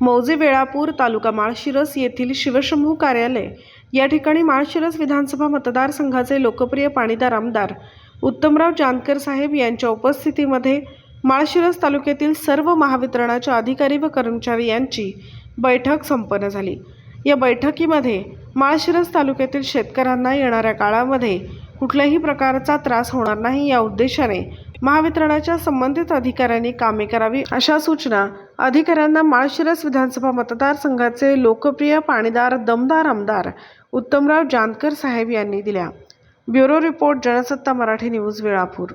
मौजे वेळापूर तालुका माळशिरस येथील शिवशंभू कार्यालय. या ठिकाणी माळशिरस विधानसभा मतदारसंघाचे लोकप्रिय पाणीदार आमदार उत्तमराव जानकर साहेब यांच्या उपस्थितीमध्ये माळशिरस तालुक्यातील सर्व महावितरणाच्या अधिकारी व कर्मचारी यांची बैठक संपन्न झाली. या बैठकीमध्ये माळशिरस तालुक्यातील शेतकऱ्यांना येणाऱ्या काळामध्ये कुठल्याही प्रकारचा त्रास होणार नाही या उद्देशाने महावितरणाच्या संबंधित अधिकाऱ्यांनी कामे करावी अशा सूचना अधिकाऱ्यांना माळशिरस विधानसभा मतदारसंघाचे लोकप्रिय पाणीदार दमदार आमदार उत्तमराव जानकर साहेब यांनी दिल्या. Bureau report Jansatta Marathi news Velapur.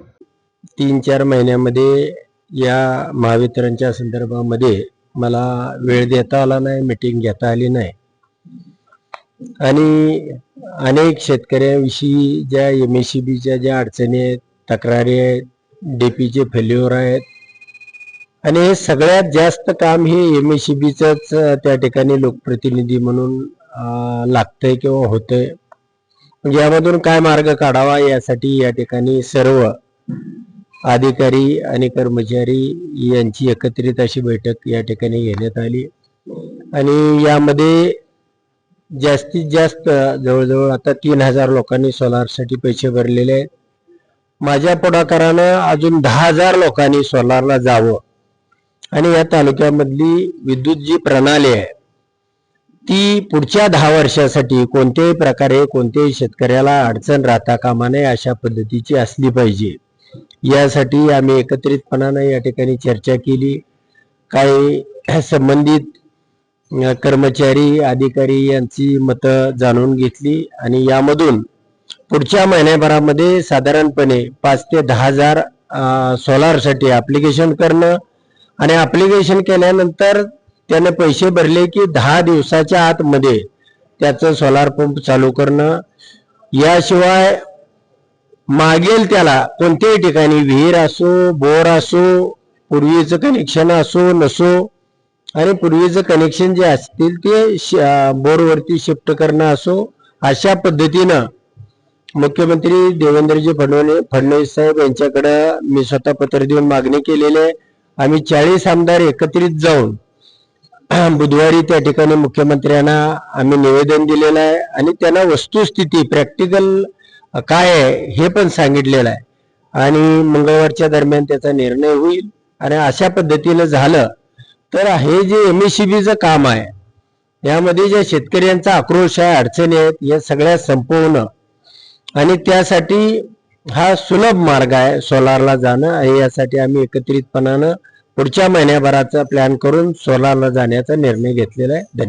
तीन चार महिन्यामध्ये या महावितरणच्या संदर्भामध्ये मला वेळ देता आला नाही मीटिंग घेता आली नाही. आणि अनेक शेतकऱ्यांविषयी ज्या एम एस सी बीच्या ज्या अडचणी आहेत तक्रारी आहेत डीपीचे फेल्युअर आहेत आणि हे सगळ्यात जास्त काम हे एम एस सी बीचंच त्या ठिकाणी लोकप्रतिनिधी म्हणून लागतंय किंवा होतंय. म्हणजे यामधून काय मार्ग काढावा यासाठी या ठिकाणी सर्व अधिकारी आणि कर्मचारी यांची एकत्रित अशी बैठक या ठिकाणी घेण्यात आली. आणि यामध्ये जास्तीत जास्त जवळजवळ आता तीन हजार लोकांनी सोलारसाठी पैसे भरलेले आहेत. माझ्या पुढाकारानं अजून दहा हजार लोकांनी सोलारला जावं आणि या तालुक्यामधली विद्युत जी प्रणाली आहे ती पुढच्या दहा वर्षासाठी कोणत्याही प्रकारे कोणत्याही शेतकऱ्याला अडचण राहता कामा नये अशा पद्धतीची असली पाहिजे. यासाठी आम्ही एकत्रितपणानं या ठिकाणी चर्चा केली. काही संबंधित कर्मचारी अधिकारी यांची मतं जाणून घेतली आणि यामधून पुढच्या महिन्याभरामध्ये साधारणपणे पाच ते दहा हजार सोलारसाठी ॲप्लिकेशन करणं आणि ऍप्लिकेशन केल्यानंतर त्याने पैसे भरले की दहा दिवसाच्या आतमध्ये त्याचं सोलार पंप चालू करणं. याशिवाय मागेल त्याला कोणत्याही ठिकाणी विहीर असो बोर असो पूर्वीचं कनेक्शन असो नसो आणि पूर्वीचं कनेक्शन जे असतील ते बोरवरती शिफ्ट करणं असो अशा पद्धतीनं मुख्यमंत्री देवेंद्रजी फडणवीस फडणवीस साहेब यांच्याकडं मी स्वतः पत्र देऊन मागणी केलेली आहे. आम्ही चाळीस आमदार एकत्रित जाऊन बुधवारी त्या ठिकाणी मुख्यमंत्र्यांना आम्ही निवेदन दिलेलं आहे आणि त्यांना वस्तुस्थिती प्रॅक्टिकल काय आहे हे पण सांगितलेलं आहे. आणि मंगळवारच्या दरम्यान त्याचा निर्णय होईल आणि अशा पद्धतीनं झालं. तर हे जे एम एस सी बीचं काम आहे यामध्ये ज्या शेतकऱ्यांचा आक्रोश आहे अडचणी आहेत या सगळ्या संपवणं आणि त्यासाठी हा सुलभ मार्ग आहे सोलारला जाणं. आणि यासाठी आम्ही एकत्रितपणानं पुढच्या महिन्याभराचा प्लॅन करून सोलारला जाण्याचा निर्णय घेतलेला आहे. धन्यवाद.